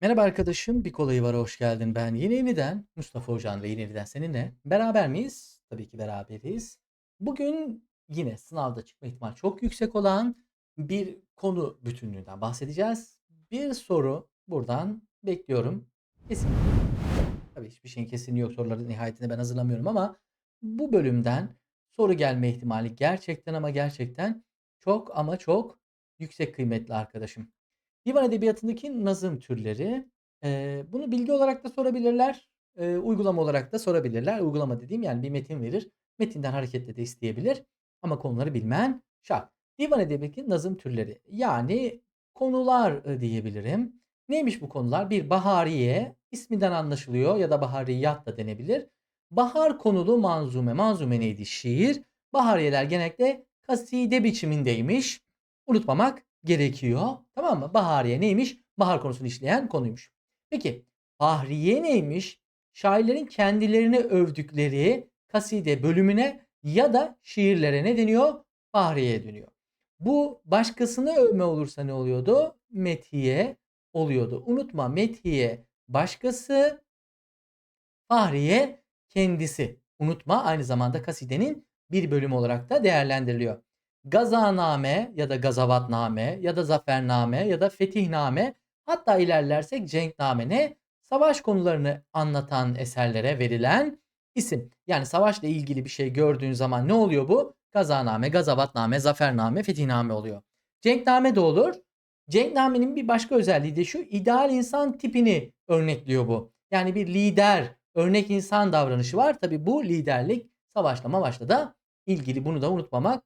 Merhaba arkadaşım, bir kolayı var hoş geldin. Ben yine yeniden Mustafa Hocam ve yine yeniden seninle beraber miyiz? Tabii ki beraberiz. Bugün yine sınavda çıkma ihtimali çok yüksek olan bir konu bütünlüğünden bahsedeceğiz. Bir soru buradan bekliyorum. Kesin. Tabii hiçbir şeyin kesinliği yok. Soruları nihayetinde ben hazırlamıyorum ama bu bölümden soru gelme ihtimali gerçekten ama gerçekten çok ama çok yüksek kıymetli arkadaşım. Divan edebiyatındaki nazım türleri. Eee, bunu bilgi olarak da sorabilirler, eee, uygulama olarak da sorabilirler. Uygulama dediğim yani bir metin verir. Metinden hareketle de isteyebilir ama konuları bilmen şart. Divan edebiyatındaki nazım türleri yani konular, diyebilirim. Neymiş bu konular? Bir bahariye, isminden anlaşılıyor ya da bahariyat da denebilir. Bahar konulu manzume. Manzume neydi? Şiir. Bahariyeler genellikle kaside biçimindeymiş. Unutmamak gerekiyor. Tamam mı? Bahariye neymiş? Bahar konusunu işleyen konuymuş. Peki Fahriye neymiş? Şairlerin kendilerini övdükleri kaside bölümüne ya da şiirlere ne deniyor? Fahriye deniyor. Bu başkasını övme olursa ne oluyordu? Methiye oluyordu. Unutma methiye başkası, Fahriye kendisi. Unutma aynı zamanda kasidenin bir bölümü olarak da değerlendiriliyor. Gazaname ya da gazavatname ya da zafername ya da fetihname hatta ilerlersek cenkname ne? Savaş konularını anlatan eserlere verilen isim. Yani savaşla ilgili bir şey gördüğün zaman ne oluyor bu? Gazaname, gazavatname, zafername, fetihname oluyor. Cenkname de olur. Cenknamenin bir başka özelliği de şu ideal insan tipini örnekliyor bu. Yani bir lider, örnek insan davranışı var. Tabi bu liderlik savaşla mavaşla da ilgili bunu da unutmamak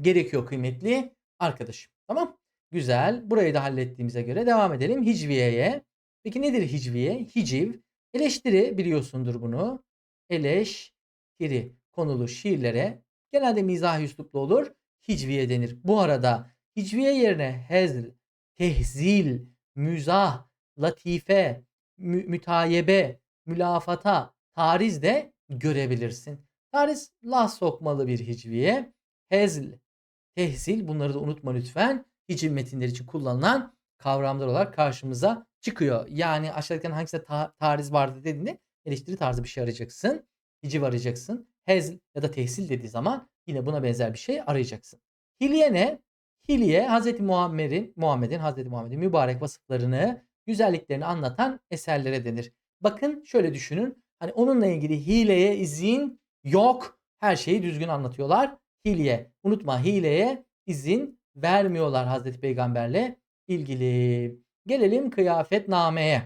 gerekiyor kıymetli arkadaşım. Tamam? Güzel. Burayı da hallettiğimize göre devam edelim Hicviye'ye. Peki nedir hicviye? Hiciv. Eleştiri biliyorsundur bunu. Eleştiri konulu şiirlere genelde mizah üsluplu olur. Hicviye denir. Bu arada hicviye yerine hezl, tehzil, müzah, latife, mü- mütayebe, mülafata, tariz de görebilirsin. Tariz la sokmalı bir hicviye. Hezl, tehzil bunları da unutma lütfen. Hiciv metinleri için kullanılan kavramlar olarak karşımıza çıkıyor. Yani aşağıdakilerin hangisinde ta- tariz vardı dediğinde eleştiri tarzı bir şey arayacaksın. Hiciv arayacaksın. Hezl ya da tehsil dediği zaman yine buna benzer bir şey arayacaksın. Hilye ne? Hilye Hz. Muhammed'in Muhammed'in Hz. Muhammed'in mübarek vasıflarını, güzelliklerini anlatan eserlere denir. Bakın şöyle düşünün. Hani onunla ilgili hileye izin yok. Her şeyi düzgün anlatıyorlar. Hilye. Unutma hileye izin vermiyorlar Hazreti Peygamberle ilgili. Gelelim kıyafetnameye.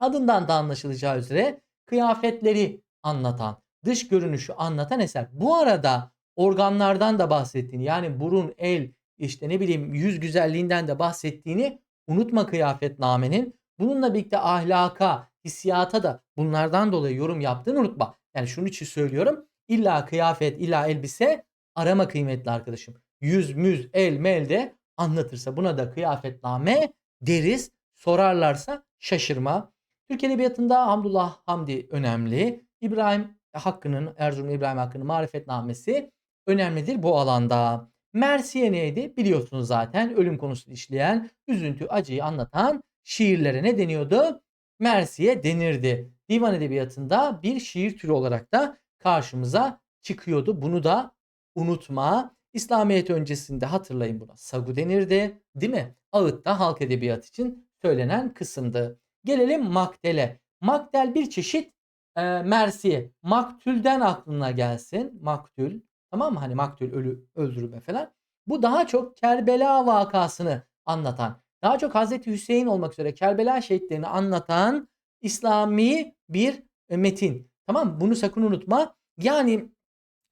Adından da anlaşılacağı üzere kıyafetleri anlatan, dış görünüşü anlatan eser. Bu arada organlardan da bahsettiğini yani burun, el, işte ne bileyim yüz güzelliğinden de bahsettiğini unutma kıyafetnamenin. Bununla birlikte ahlaka, hissiyata da bunlardan dolayı yorum yaptığını unutma. Yani şunun için söylüyorum. İlla kıyafet, illa elbise arama kıymetli arkadaşım. Yüz, müz, el, mel de anlatırsa buna da kıyafetname deriz. Sorarlarsa şaşırma. Türk Edebiyatı'nda Hamdullah Hamdi önemli. İbrahim Hakkı'nın, Erzurum İbrahim Hakkı'nın marifetnamesi önemlidir bu alanda. Mersiye neydi? Biliyorsunuz zaten ölüm konusunu işleyen, üzüntü, acıyı anlatan şiirlere ne deniyordu? Mersiye denirdi. Divan edebiyatında bir şiir türü olarak da karşımıza çıkıyordu. Bunu da unutma. İslamiyet öncesinde hatırlayın buna. Sagu denirdi. Değil mi? Ağıt'ta halk edebiyatı için söylenen kısımdı. Gelelim maktele. Maktel bir çeşit e, mersiye. Maktülden aklına gelsin. Maktül. Tamam mı? Hani maktül ölü, öldürülme falan. Bu daha çok Kerbela vakasını anlatan. Daha çok Hazreti Hüseyin olmak üzere Kerbela şehitlerini anlatan İslami bir metin. Tamam mı? Bunu sakın unutma. Yani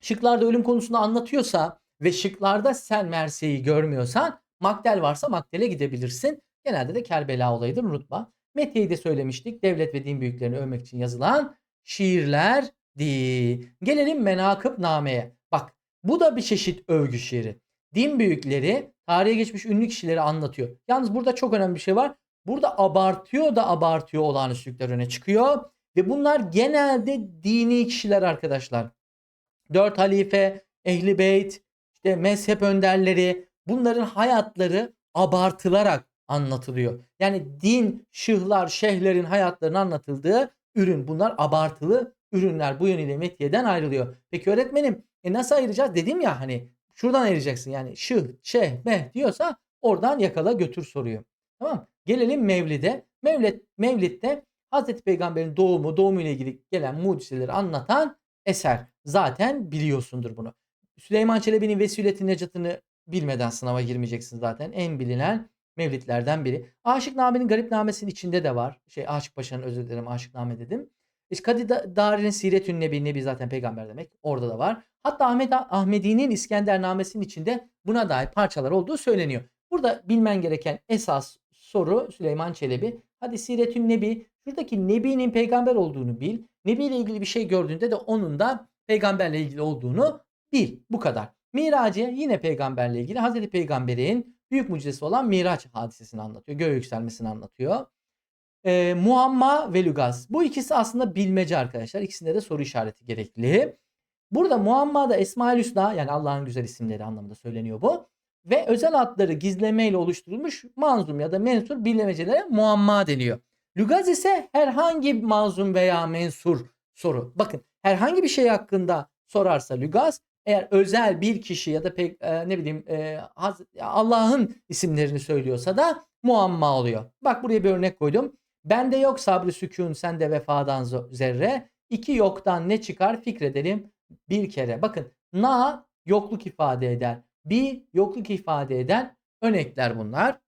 şıklarda ölüm konusunu anlatıyorsa ve şıklarda sen Mersiye'yi görmüyorsan Maktel varsa Maktel'e gidebilirsin. Genelde de Kerbela olayıdır unutma. Mete'yi de söylemiştik. Devlet ve din büyüklerini övmek için yazılan şiirlerdi. Gelelim Menakıb Name'ye. Bak bu da bir çeşit övgü şiiri. Din büyükleri tarihe geçmiş ünlü kişileri anlatıyor. Yalnız burada çok önemli bir şey var. Burada abartıyor da abartıyor olağanüstülükler öne çıkıyor. Ve bunlar genelde dini kişiler arkadaşlar. Dört halife, ehli beyt, işte mezhep önderleri bunların hayatları abartılarak anlatılıyor. Yani din, şıhlar, şeyhlerin hayatlarının anlatıldığı ürün. Bunlar abartılı ürünler. Bu yönüyle metiyeden ayrılıyor. Peki öğretmenim e nasıl ayıracağız? Dedim ya hani şuradan ayıracaksın. Yani şıh, şeyh, meh diyorsa oradan yakala götür soruyor. Tamam Gelelim Mevlid'e. Mevlid, Mevlid'de Hazreti Peygamber'in doğumu, doğumuyla ilgili gelen mucizeleri anlatan eser. Zaten biliyorsundur bunu. Süleyman Çelebi'nin Vesületin Necat'ını bilmeden sınava girmeyeceksin zaten. En bilinen mevlitlerden biri. Aşık Name'nin Garipnamesi'nin içinde de var. Şey Aşık Paşa'nın özür dilerim Aşık Name dedim. İşte Kadı Dari'nin Siretün Nebi, Nebi zaten peygamber demek. Orada da var. Hatta Ahmet Ahmedi'nin İskendernamesi'nin içinde buna dair parçalar olduğu söyleniyor. Burada bilmen gereken esas soru Süleyman Çelebi. Hadi Siretün Nebi, şuradaki Nebi'nin peygamber olduğunu bil. Nebi ile ilgili bir şey gördüğünde de onun da peygamberle ilgili olduğunu bil. Bu kadar. Miraciye yine peygamberle ilgili Hazreti Peygamber'in büyük mucizesi olan Miraç hadisesini anlatıyor. Göğe yükselmesini anlatıyor. Ee, muamma ve lügaz. Bu ikisi aslında bilmece arkadaşlar. İkisinde de soru işareti gerekli. Burada muamma da Esma-ül Hüsna yani Allah'ın güzel isimleri anlamında söyleniyor bu. Ve özel adları gizlemeyle oluşturulmuş manzum ya da mensur bilmecelere muamma deniyor. Lügaz ise herhangi bir manzum veya mensur soru. Bakın herhangi bir şey hakkında sorarsa lügaz eğer özel bir kişi ya da pek e, ne bileyim e, Allah'ın isimlerini söylüyorsa da muamma oluyor. Bak buraya bir örnek koydum. Bende yok sabrı sükun sende vefadan zerre. İki yoktan ne çıkar fikredelim bir kere. Bakın na yokluk ifade eder. Bi yokluk ifade eden örnekler bunlar.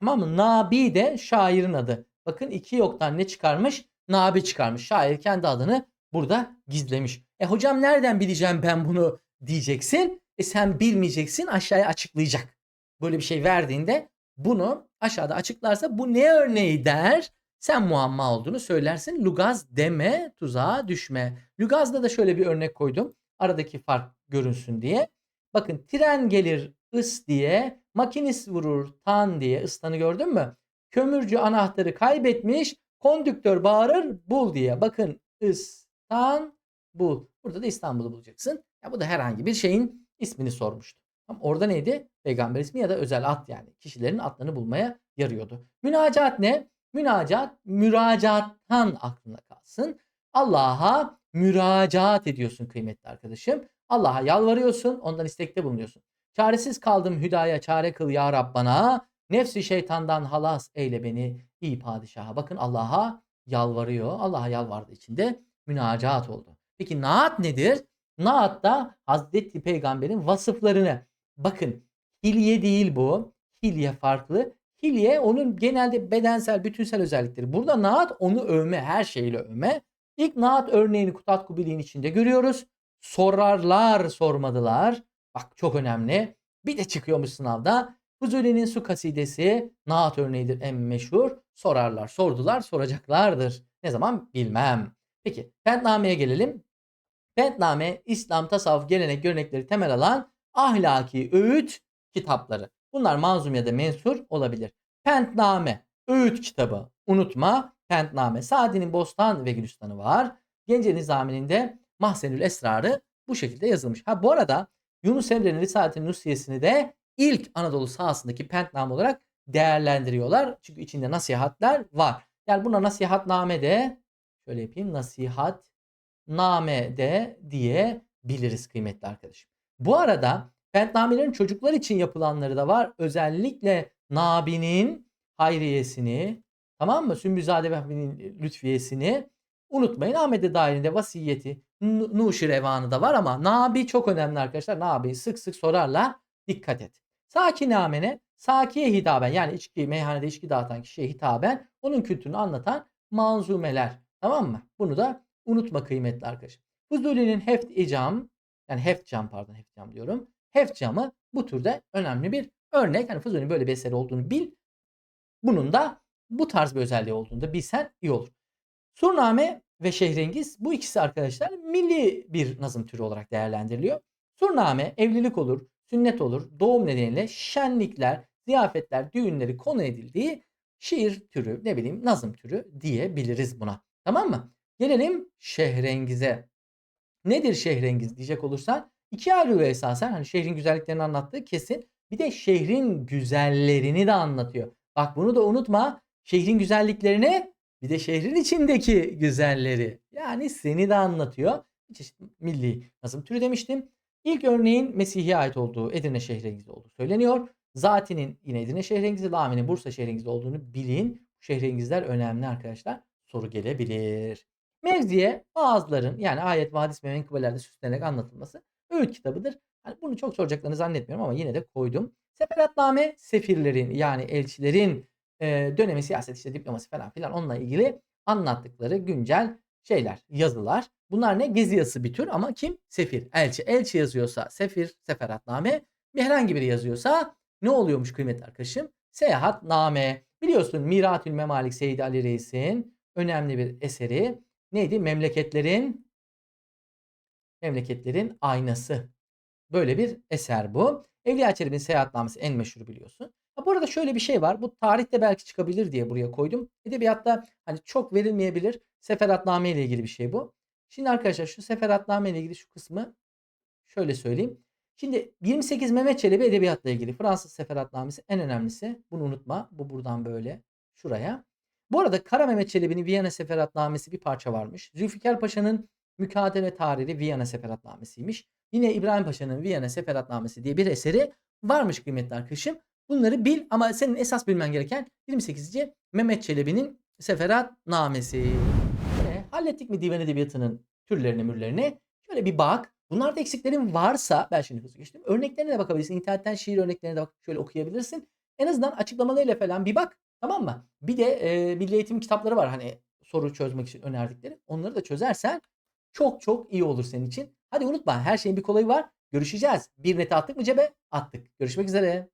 Tamam mı? Nabi de şairin adı. Bakın iki yoktan ne çıkarmış? Nabi çıkarmış. Şair kendi adını burada gizlemiş. E hocam nereden bileceğim ben bunu diyeceksin. E sen bilmeyeceksin aşağıya açıklayacak. Böyle bir şey verdiğinde bunu aşağıda açıklarsa bu ne örneği der? Sen muamma olduğunu söylersin. Lugaz deme, tuzağa düşme. Lugaz'da da şöyle bir örnek koydum. Aradaki fark görünsün diye. Bakın tren gelir ıs diye, makinist vurur tan diye ıslanı gördün mü? Kömürcü anahtarı kaybetmiş, kondüktör bağırır bul diye. Bakın İstanbul. Burada da İstanbul'u bulacaksın. Ya bu da herhangi bir şeyin ismini sormuştu. Ama orada neydi? Peygamber ismi ya da özel at yani. Kişilerin adlarını bulmaya yarıyordu. Münacat ne? Münacat, müracaattan aklına kalsın. Allah'a müracaat ediyorsun kıymetli arkadaşım. Allah'a yalvarıyorsun, ondan istekte bulunuyorsun. Çaresiz kaldım hüdaya çare kıl ya Rab bana. Nefsi şeytandan halas eyle beni iyi padişaha. Bakın Allah'a yalvarıyor. Allah'a yalvardığı için de münacaat oldu. Peki naat nedir? Naat da Hazreti Peygamber'in vasıflarını. Bakın hilye değil bu. Hilye farklı. Hilye onun genelde bedensel, bütünsel özellikleri. Burada naat onu övme, her şeyle övme. İlk naat örneğini Kutat Kubili'nin içinde görüyoruz. Sorarlar sormadılar. Bak çok önemli. Bir de çıkıyormuş sınavda. Fuzuli'nin su kasidesi naat örneğidir en meşhur. Sorarlar, sordular, soracaklardır. Ne zaman bilmem. Peki Fetname'ye gelelim. Fetname İslam tasavvuf gelenek görenekleri temel alan ahlaki öğüt kitapları. Bunlar manzum ya da mensur olabilir. Pentname, öğüt kitabı. Unutma Pentname. Sadi'nin Bostan ve Gülistan'ı var. Gence Nizami'nin de Esrar'ı bu şekilde yazılmış. Ha bu arada Yunus Emre'nin Risalet-i Nusiyesini de ilk Anadolu sahasındaki pentname olarak değerlendiriyorlar. Çünkü içinde nasihatler var. Yani buna nasihatname de şöyle yapayım. Nasihat name de diyebiliriz kıymetli arkadaşım. Bu arada pentnamelerin çocuklar için yapılanları da var. Özellikle Nabi'nin hayriyesini tamam mı? Sümbüzade Vehbi'nin lütfiyesini unutmayın. Ahmet dahilinde vasiyeti Nuşi Revanı da var ama Nabi çok önemli arkadaşlar. Nabi sık sık sorarlar. Dikkat et. Sakinamene sakiye hitaben yani içki meyhanede içki dağıtan kişiye hitaben onun kültürünü anlatan manzumeler. Tamam mı? Bunu da unutma kıymetli arkadaşım. Fuzuli'nin heft icam yani heft cam pardon heft cam diyorum. Heft camı bu türde önemli bir örnek. Hani Fuzuli'nin böyle bir eseri olduğunu bil. Bunun da bu tarz bir özelliği olduğunu da bilsen iyi olur. Surname ve Şehrengiz bu ikisi arkadaşlar milli bir nazım türü olarak değerlendiriliyor. Surname evlilik olur, sünnet olur, doğum nedeniyle şenlikler, ziyafetler, düğünleri konu edildiği şiir türü, ne bileyim nazım türü diyebiliriz buna. Tamam mı? Gelelim Şehrengize. Nedir Şehrengiz diyecek olursan iki ayrı esasen hani şehrin güzelliklerini anlattığı kesin. Bir de şehrin güzellerini de anlatıyor. Bak bunu da unutma. Şehrin güzelliklerini bir de şehrin içindeki güzelleri. Yani seni de anlatıyor. Bir çeşit milli nazım türü demiştim. İlk örneğin Mesih'e ait olduğu Edirne şehrengizi olduğu söyleniyor. Zati'nin yine Edirne şehrengizi, Lami'nin Bursa şehrengizi olduğunu bilin. Şehrengizler önemli arkadaşlar. Soru gelebilir. Mevziye bazıların yani ayet ve hadis ve menkıbelerde süslenerek anlatılması öğüt kitabıdır. Hani bunu çok soracaklarını zannetmiyorum ama yine de koydum. Seferatname sefirlerin yani elçilerin e, dönemi siyaset işte diplomasi falan filan onunla ilgili anlattıkları güncel şeyler, yazılar. Bunlar ne? Gezi yazısı bir tür ama kim? Sefir, elçi. Elçi yazıyorsa sefir, seferatname. Bir herhangi biri yazıyorsa ne oluyormuş kıymetli arkadaşım? Seyahatname. Biliyorsun Miratül Memalik Seyyid Ali Reis'in önemli bir eseri. Neydi? Memleketlerin Memleketlerin Aynası. Böyle bir eser bu. Evliya Çelebi'nin seyahatnamesi en meşhur biliyorsun. Ha, bu arada şöyle bir şey var. Bu tarihte belki çıkabilir diye buraya koydum. Edebiyatta hani çok verilmeyebilir. Seferatname ile ilgili bir şey bu. Şimdi arkadaşlar şu seferatname ile ilgili şu kısmı şöyle söyleyeyim. Şimdi 28 Mehmet Çelebi edebiyatla ilgili Fransız seferatnamesi en önemlisi. Bunu unutma. Bu buradan böyle şuraya. Bu arada Kara Mehmet Çelebi'nin Viyana seferatnamesi bir parça varmış. Zülfikar Paşa'nın Mükatebe Tarihi Viyana seferatnamesiymiş. Yine İbrahim Paşa'nın Viyana seferatnamesi diye bir eseri varmış kıymetli arkadaşım. Bunları bil ama senin esas bilmen gereken 28. Mehmet Çelebi'nin seferatnamesi. Hallettik mi divan edebiyatının türlerini mürlerini? Şöyle bir bak. Bunlarda eksiklerin varsa ben şimdi hızlı geçtim. Örneklerine de bakabilirsin. İnternetten şiir örneklerine de bak şöyle okuyabilirsin. En azından açıklamalarıyla falan bir bak. Tamam mı? Bir de e, milli eğitim kitapları var hani soru çözmek için önerdikleri. Onları da çözersen çok çok iyi olur senin için. Hadi unutma her şeyin bir kolayı var. Görüşeceğiz. Bir nete attık mı cebe? Attık. Görüşmek üzere.